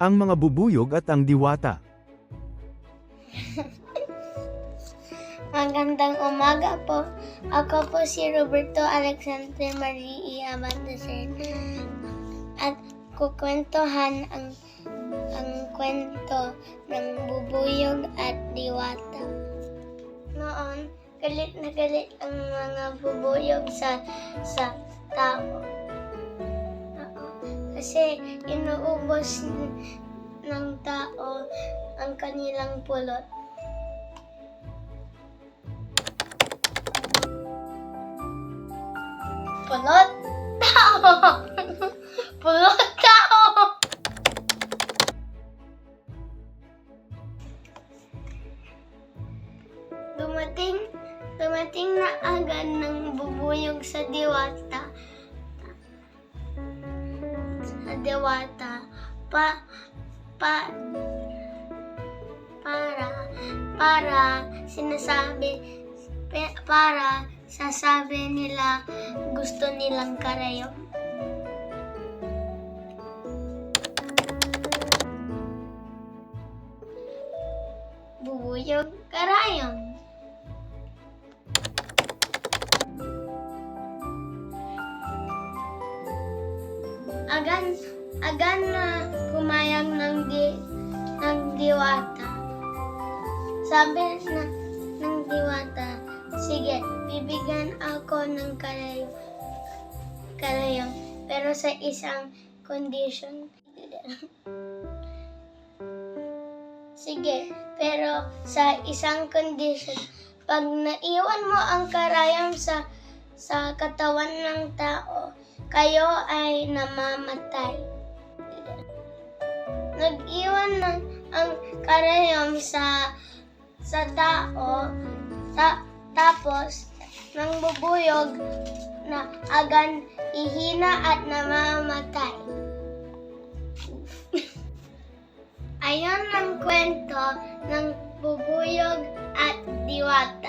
Ang mga bubuyog at ang diwata. Magandang umaga po. Ako po si Roberto Alexandre Marie Abandesen. At kukwentuhan ang ang kwento ng bubuyog at diwata. Noon, galit na galit ang mga bubuyog sa sa tao. Kasi inuubos ng tao ang kanilang pulot. Pulot tao! Pulot tao! Dumating, dumating na agad ng bubuyog sa diwata. Sa diwata. Pa, pa, para, para sinasabi, para sasabi nila gusto nilang karayom. Bubuyog karayom. Agan, agan na pumayag ng di, ng diwata. Sabi na ng diwata, sige, bibigyan ako ng karayom, karayom pero sa isang condition. Sige, pero sa isang condition, pag naiwan mo ang karayom sa sa katawan ng tao, kayo ay namamatay. Nag-iwan ng ang karayom sa sa tao, ta, tapos nang bubuyog na agan ihina at namamatay. Ayon ang kwento ng bubuyog at diwata.